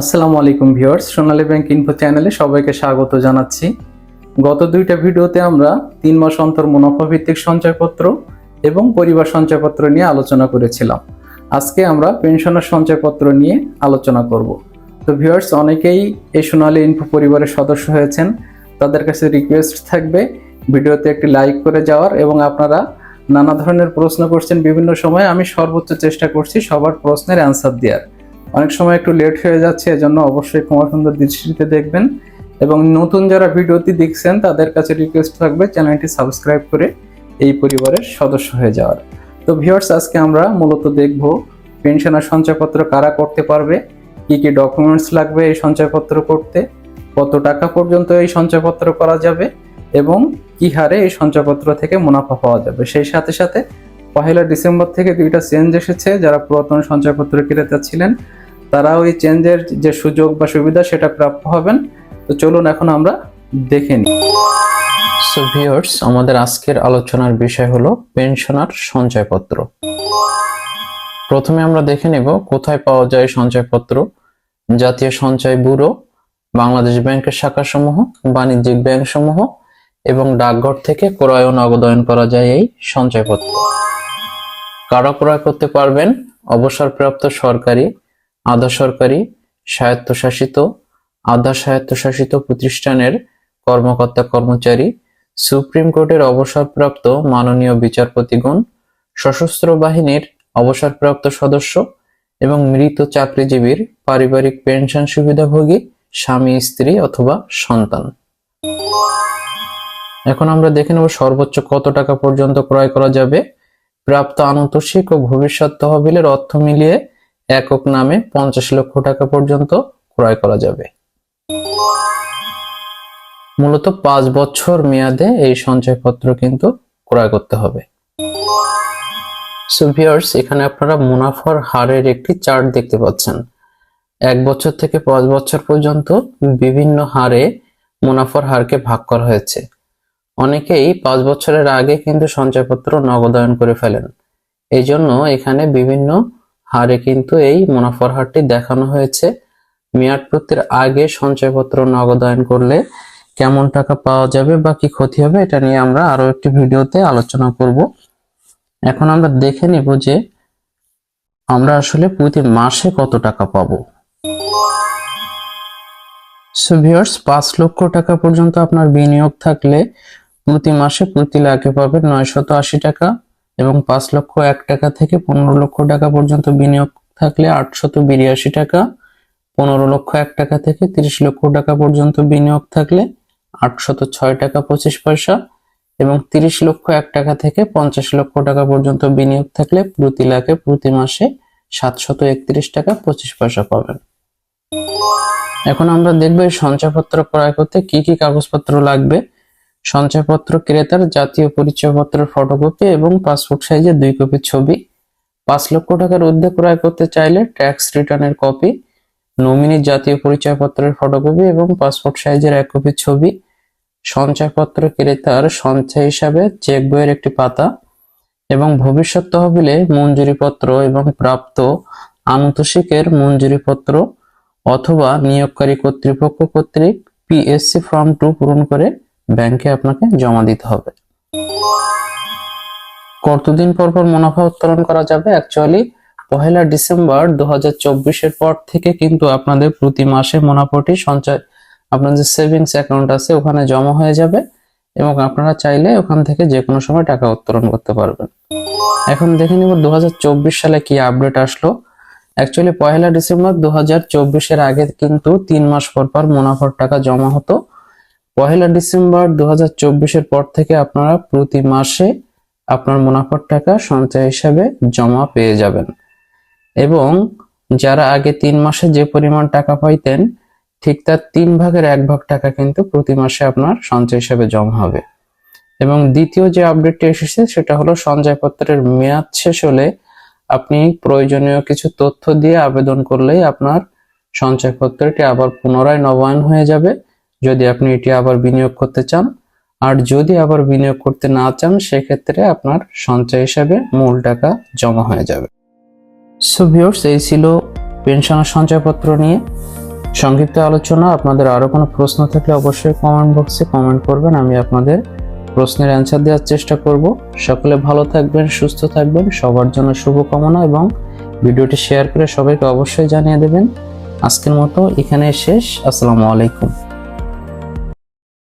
আসসালামু আলাইকুম ভিউয়ার্স, সোনালী bank info চ্যানেলে সবাইকে স্বাগত জানাচ্ছি। গত দুইটা ভিডিওতে আমরা তিন মাস অন্তর মুনাফা ভিত্তিক সঞ্চয়পত্র এবং পরিবার সঞ্চয়পত্র নিয়ে আলোচনা করেছিলাম। আজকে আমরা পেনশনের সঞ্চয়পত্র নিয়ে আলোচনা করব। তো ভিউয়ার্স, অনেকেই এই সোনালী ইনফো পরিবারের সদস্য হয়েছেন। তাদের কাছে রিকোয়েস্ট থাকবে ভিডিওতে একটি লাইক করে যাওয়ার এবং আপনারা নানা ধরনের প্রশ্ন করছেন বিভিন্ন সময়। আমি সর্বোচ্চ চেষ্টা করছি সবার প্রশ্নের অ্যান্সার দেওয়ার। অনেক সময় একটু লেট হয়ে যাচ্ছে, এজন্য অবশ্যই ক্ষমা সুন্দর দৃষ্টিতে দেখবেন। এবং নতুন যারা ভিডিওটি দেখছেন, তাদের কাছে রিকোয়েস্ট থাকবে চ্যানেলটি সাবস্ক্রাইব করে এই পরিবারের সদস্য হয়ে যাওয়ার। তো ভিউয়ার্স আজকে আমরা মূলত দেখব পেনশনের সঞ্চয়পত্র কারা করতে পারবে, কি কি ডকুমেন্টস লাগবে এই সঞ্চয়পত্র করতে, কত টাকা পর্যন্ত এই সঞ্চয়পত্র করা যাবে, এবং কি হারে এই সঞ্চয়পত্র থেকে মুনাফা পাওয়া যাবে। সেই সাথে সাথে পহেলা ডিসেম্বর থেকে দুইটা চেঞ্জ এসেছে, যারা পুরাতন সঞ্চয়পত্র ক্রেতা ছিলেন তারা ওই চেঞ্জের যে সুযোগ বা সুবিধা সেটা প্রাপ্য হবেন। তো চলুন এখন আমরা দেখে নিই। সো ভিউয়ার্স আমাদের আজকের আলোচনার বিষয় হলো পেনশনার সঞ্চয়পত্র। প্রথমে আমরা দেখে নেব কোথায় পাওয়া যায় সঞ্চয়পত্র। জাতীয় সঞ্চয় ব্যুরো, বাংলাদেশ ব্যাংকের শাখাসমূহ, বাণিজ্যিক ব্যাংকসমূহ এবং ডাকঘর থেকে ক্রয় ও করা যায় এই সঞ্চয়পত্র। কারা ক্রয় করতে পারবেন? অবসরপ্রাপ্ত সরকারি আধা সরকারি স্বায়ত্তশাসিত, আধা স্বায়ত্তশাসিত প্রতিষ্ঠানের কর্মকর্তা কর্মচারী, সুপ্রিম কোর্টের অবসরপ্রাপ্ত মাননীয় বিচারপতিগণ, সশস্ত্র বাহিনীর অবসরপ্রাপ্ত সদস্য এবং মৃত চাকরিজীবীর পারিবারিক পেনশন সুবিধাভোগী, স্বামী, স্ত্রী অথবা সন্তান। এখন আমরা দেখে নেব সর্বোচ্চ কত টাকা পর্যন্ত ক্রয় করা যাবে। প্রাপ্ত আনতোষিক ও ভবিষ্যৎ তহবিলের অর্থ মিলিয়ে একক নামে পঞ্চাশ লক্ষ টাকা পর্যন্ত ক্রয় করা যাবে। মূলত পাঁচ বছর মেয়াদে এই সঞ্চয়পত্র কিন্তু ক্রয় করতে হবে। সো ভিউয়ার্স এখানে আপনারা মুনাফার হারের একটি চার্ট দেখতে পাচ্ছেন। এক বছর থেকে পাঁচ বছর পর্যন্ত বিভিন্ন হারে মুনাফার হারকে ভাগ করা হয়েছে। অনেকেই পাঁচ বছরের আগে কিন্তু সঞ্চয়পত্র নগদায়ন করে ফেলেন। এই জন্য এখানে বিভিন্ন হারে কিন্তু এই মুনাফার হারটি দেখানো হয়েছে। মেয়াদ পূর্তির আগে সঞ্চয়পত্র নগদায়ন করলে কেমন টাকা পাওয়া যাবে বা কি ক্ষতি হবে, এটা নিয়ে আমরা আরও একটি ভিডিওতে আলোচনা করব। এখন আমরা দেখে নিব যে আমরা আসলে প্রতি মাসে কত টাকা পাবো। সো ভিউয়ার্স পাঁচ লক্ষ টাকা পর্যন্ত আপনার বিনিয়োগ থাকলে প্রতি মাসে প্রতি লাখে পাবেন নয়শত আশি টাকা। এবং পাঁচ লক্ষ এক টাকা থেকে পনেরো লক্ষ টাকা পর্যন্ত বিনিয়োগ থাকলে আটশত বিরাশি টাকা, পনেরো লক্ষ এক টাকা থেকে তিরিশ লক্ষ টাকা পর্যন্ত বিনিয়োগ থাকলে আটশত ছয় টাকা পঁচিশ পয়সা এবং তিরিশ লক্ষ এক টাকা থেকে পঞ্চাশ লক্ষ টাকা পর্যন্ত বিনিয়োগ থাকলে প্রতি লাখে প্রতি মাসে সাতশত একত্রিশ টাকা পঁচিশ পয়সা পাবেন। এখন আমরা দেখব সঞ্চয়পত্র ক্রয় করতে কি কি কাগজপত্র লাগবে। সঞ্চয়পত্র ক্রেতার জাতীয় পরিচয়পত্রের ফটোকপি এবং পাসপোর্ট সাইজের দুই কপি ছবি। পাঁচ লক্ষ টাকার ঊর্ধ্বে ক্রয় করতে চাইলে ট্যাক্স রিটার্নের কপি নমিনির জাতীয় পরিচয়পত্রের ফটোকপি এবং পাসপোর্ট সাইজের এক কপি ছবি। সঞ্চয়পত্র ক্রেতার সঞ্চয় হিসাবে চেক বইয়ের একটি পাতা এবং ভবিষ্যৎ তহবিলে মঞ্জুরিপত্র এবং প্রাপ্ত আনুতোষিকের মঞ্জুরিপত্র অথবা নিয়োগকারী কর্তৃপক্ষ কর্তৃক পিএসসি ফর্ম টু পূরণ করে ব্যাংকে আপনাকে জমা দিতে হবে। কতদিন পর পর মুনাফা উত্তোলন করা যাবে? অ্যাকচুয়ালি পহেলা ডিসেম্বর দু এর পর থেকে কিন্তু আপনাদের প্রতি মাসে মুনাফাটি সঞ্চয় আপনার যে সেভিংস অ্যাকাউন্ট আছে, ওখানে জমা হয়ে যাবে এবং আপনারা চাইলে ওখান থেকে যে কোনো সময় টাকা উত্তোলন করতে পারবেন। এখন দেখে নিব দু হাজার চব্বিশ সালে কি আপডেট আসলো। অ্যাকচুয়ালি পহেলা ডিসেম্বর দু হাজার চব্বিশ এর আগে কিন্তু তিন মাস পর পর মুনাফার টাকা জমা হতো। পহেলা ডিসেম্বর দু এর পর থেকে আপনারা প্রতি মাসে আপনার মুনাফার টাকা সঞ্চয় হিসাবে জমা পেয়ে যাবেন। এবং যারা আগে তিন মাসে যে পরিমাণ টাকা পাইতেন, ঠিক তার তিন ভাগের এক ভাগ টাকা কিন্তু প্রতি মাসে আপনার সঞ্চয় হিসাবে জমা হবে। এবং দ্বিতীয় যে আপডেটটি এসেছে, সেটা হলো সঞ্চয়পত্রের মেয়াদ শেষ হলে আপনি প্রয়োজনীয় কিছু তথ্য দিয়ে আবেদন করলেই আপনার সঞ্চয়পত্রটি আবার পুনরায় নবায়ন হয়ে যাবে। যদি আপনি এটি আবার বিনিয়োগ করতে চান, আর যদি আবার বিনিয়োগ করতে না চান, সেক্ষেত্রে আপনার সঞ্চয় হিসাবে মূল টাকা জমা হয়ে যাবে। সো এই ছিল পেনশনের সঞ্চয়পত্র নিয়ে সংক্ষিপ্ত আলোচনা। আপনাদের আরও কোনো প্রশ্ন থাকলে অবশ্যই কমেন্ট বক্সে কমেন্ট করবেন। আমি আপনাদের প্রশ্নের অ্যান্সার দেওয়ার চেষ্টা করব। সকলে ভালো থাকবেন, সুস্থ থাকবেন, সবার জন্য শুভকামনা এবং ভিডিওটি শেয়ার করে সবাইকে অবশ্যই জানিয়ে দেবেন। আজকের মতো এখানে শেষ। আসসালামু আলাইকুম।